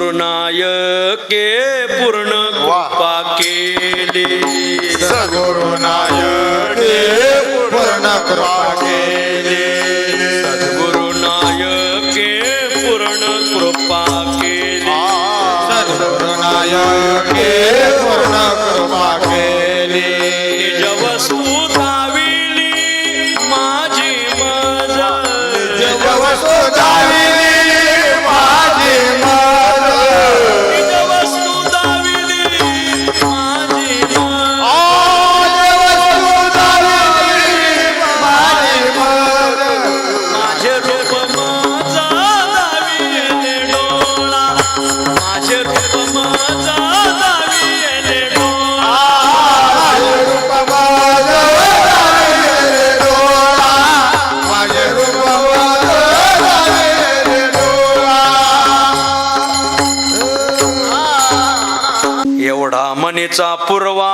गुरुनायके पूर्ण कृपा केली. सद्गुरुनायके पूर्ण कृपा पूर्वा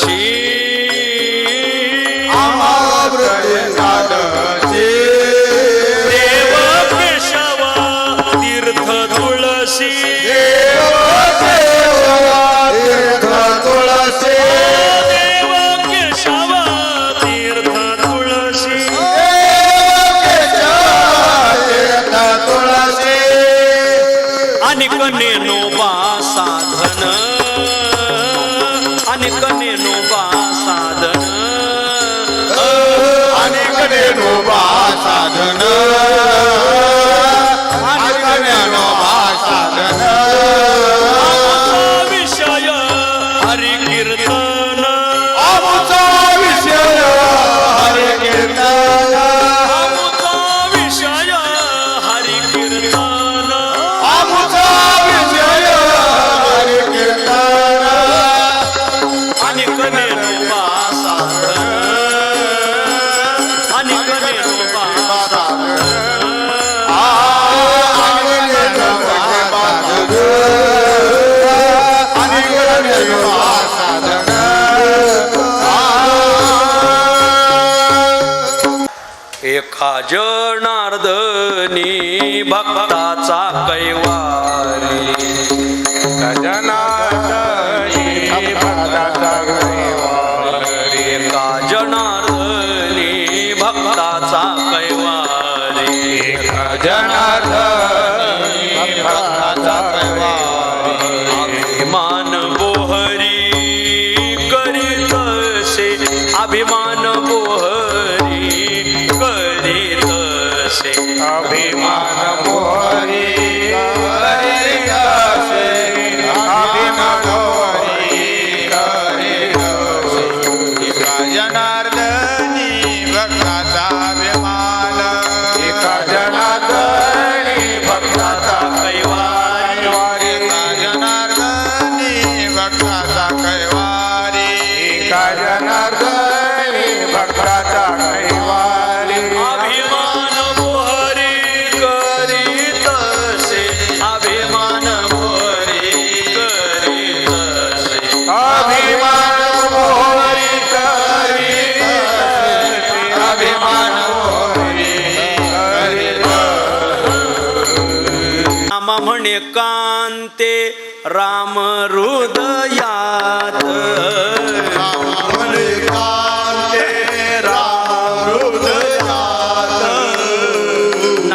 see. இருந்த अजनार्दनी भक्ताचा कै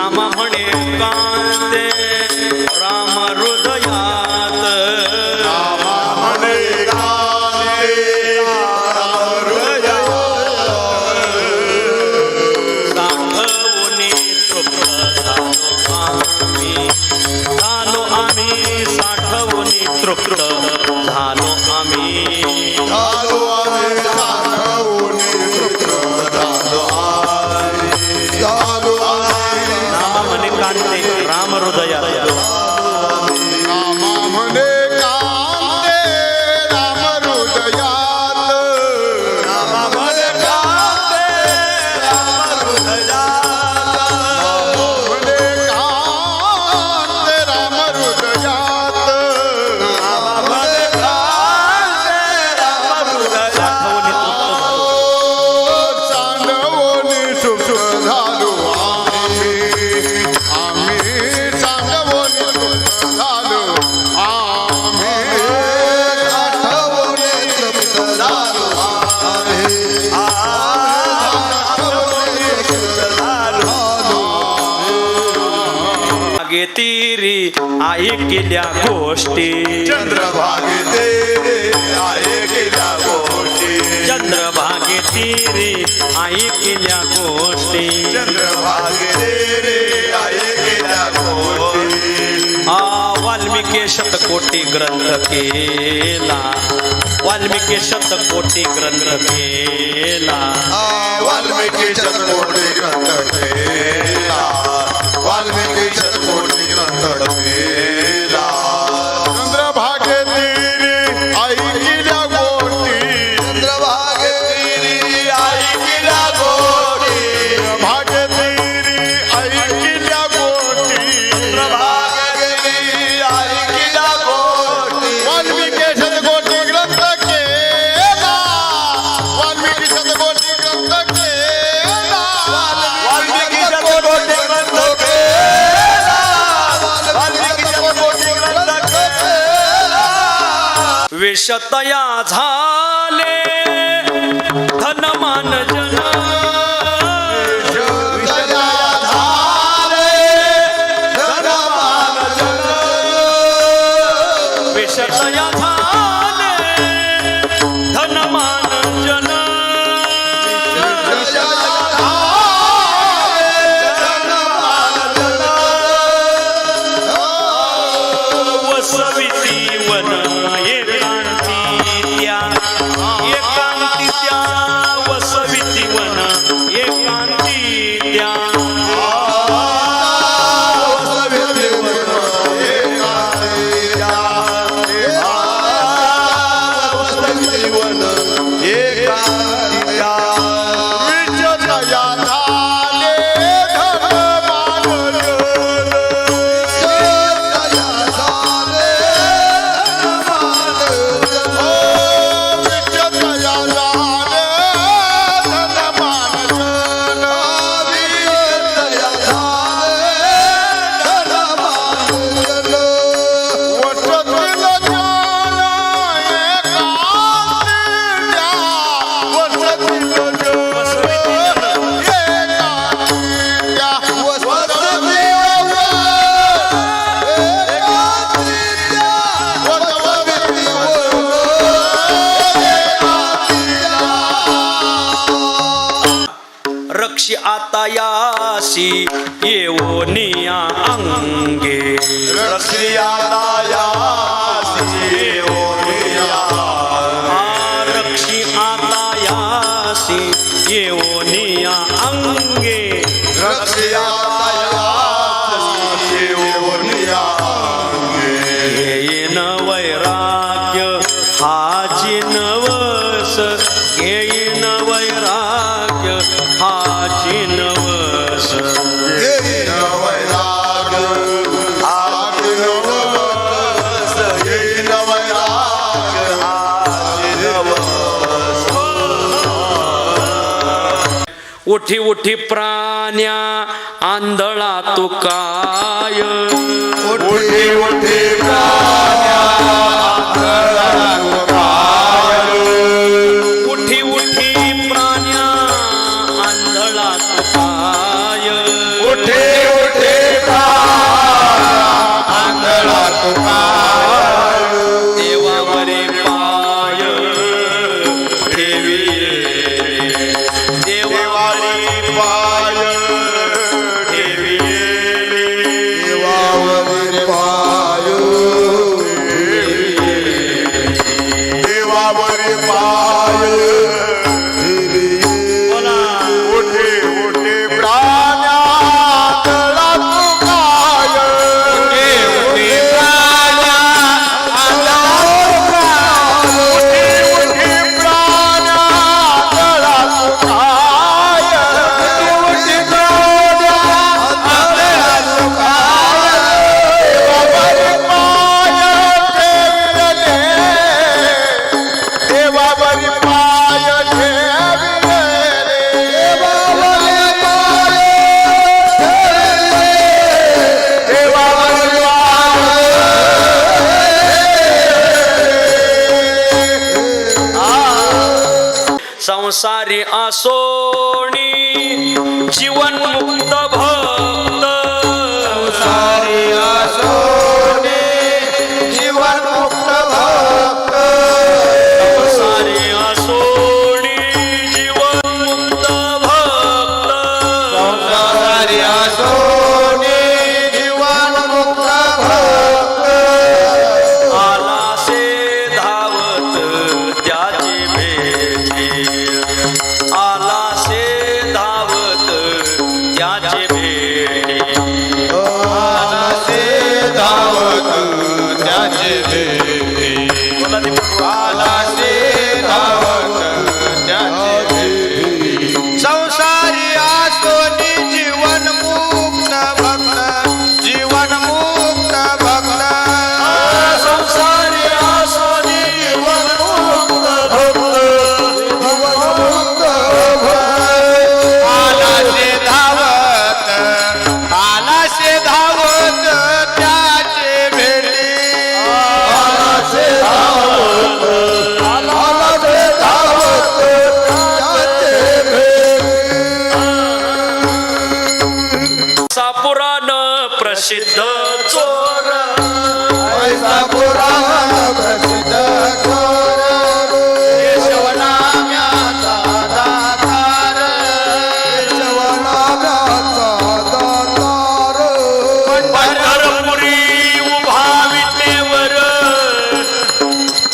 રામ હણે ગા ऐकिल्या गोष्टी. चंद्रभागेते ऐकिल्या गोष्टी. चंद्रभागेती रे ऐकिल्या गोष्टी. चंद्रभागे रे शतकोटी ग्रंथ केला. वाल्मिकी शतकोटी ग्रंथ केला. वाल्मिकी शतकोटी ग्रंथ केला. పాలు పెట్టేశారు కోటి అంటాడు शतया झाले. धनमान जन Yeah. उठी उठी प्राण्या आंधळा तू काय? उठी उठी प्राण्या आंधळा तुकाय आंसू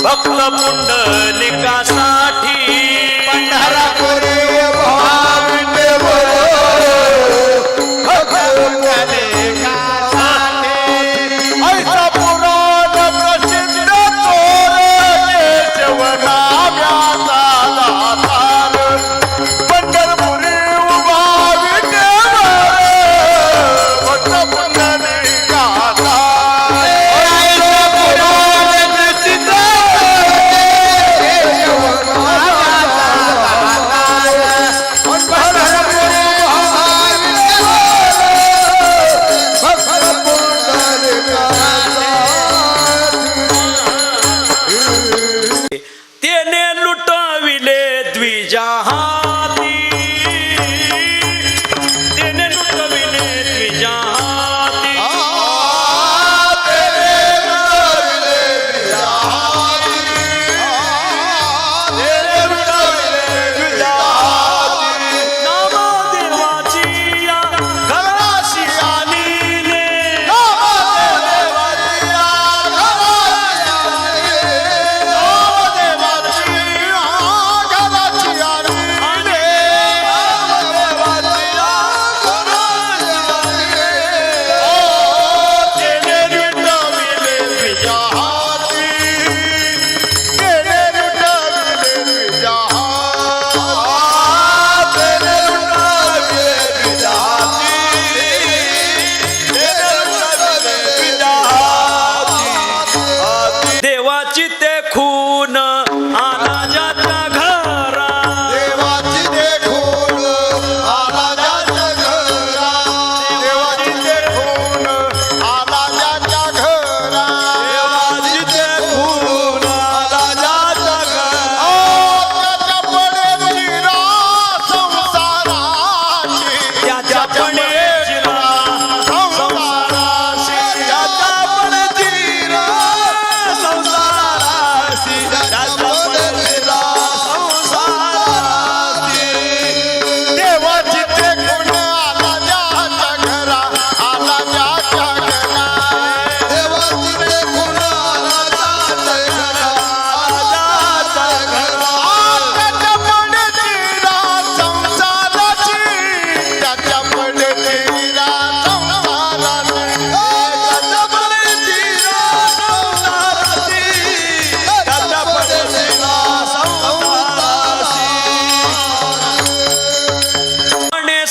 भक्त पुंडलिकासाठी भवा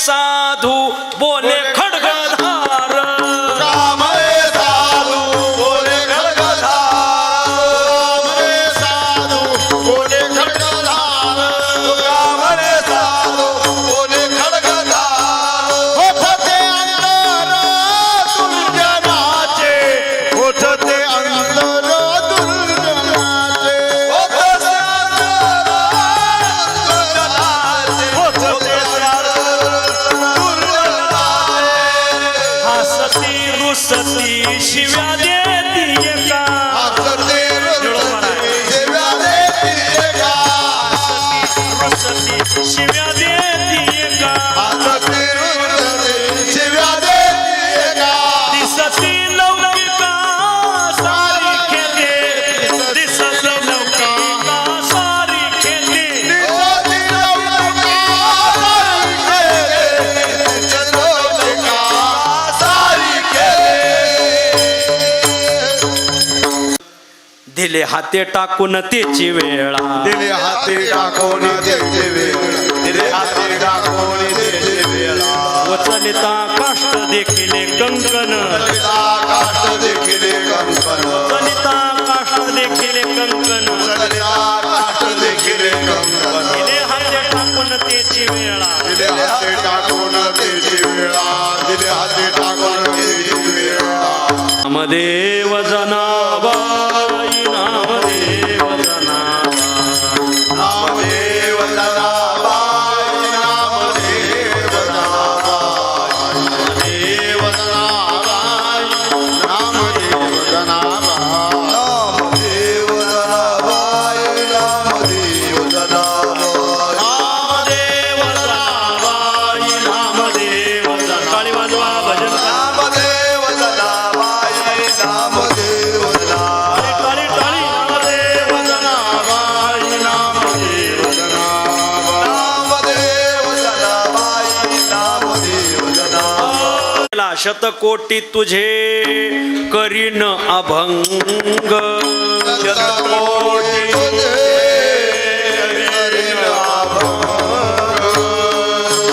साधू बोले खड She दिले हाते टाकून त्याची वेळा. दिले हाती टाकून देते वेळ. दिले हाती टाकून देते वेळा. वचलिता काष्ट देखील कंकण आकाश देखील कंकण वचलिता काष्ट देखील कंकण आकाश देखील कंकण दिले हाते टाकून त्याची वेळा. दिले हाती टाकून देते वेळा. दिले हाती टाकून देते वेळा. नामदेव शतकोटी तुझे करीन अभंग. शतकोटी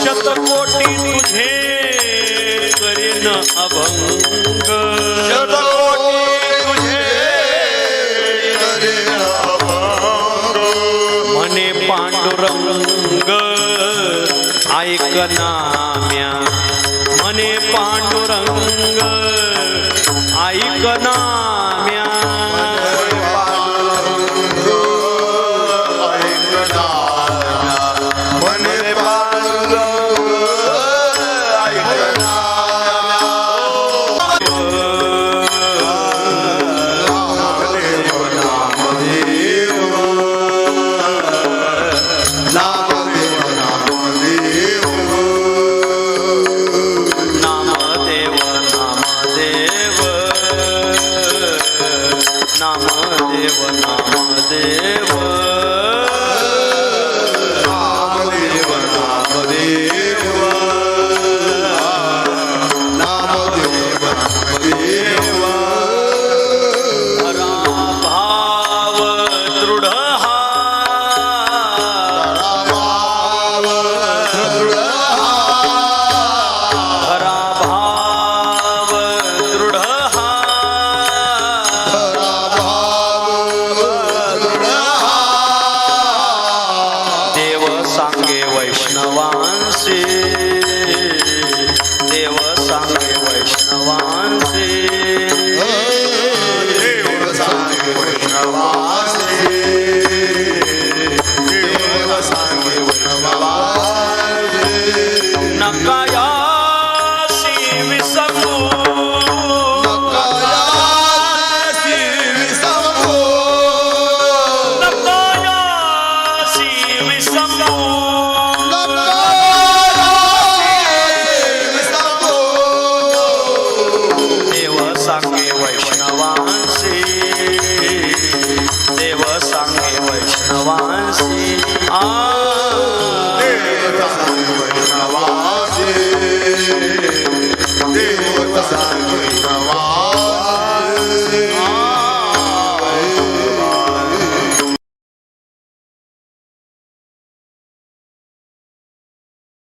शतकोटी तुझे करीन अभंग. म्हणे पांडुरंग ऐक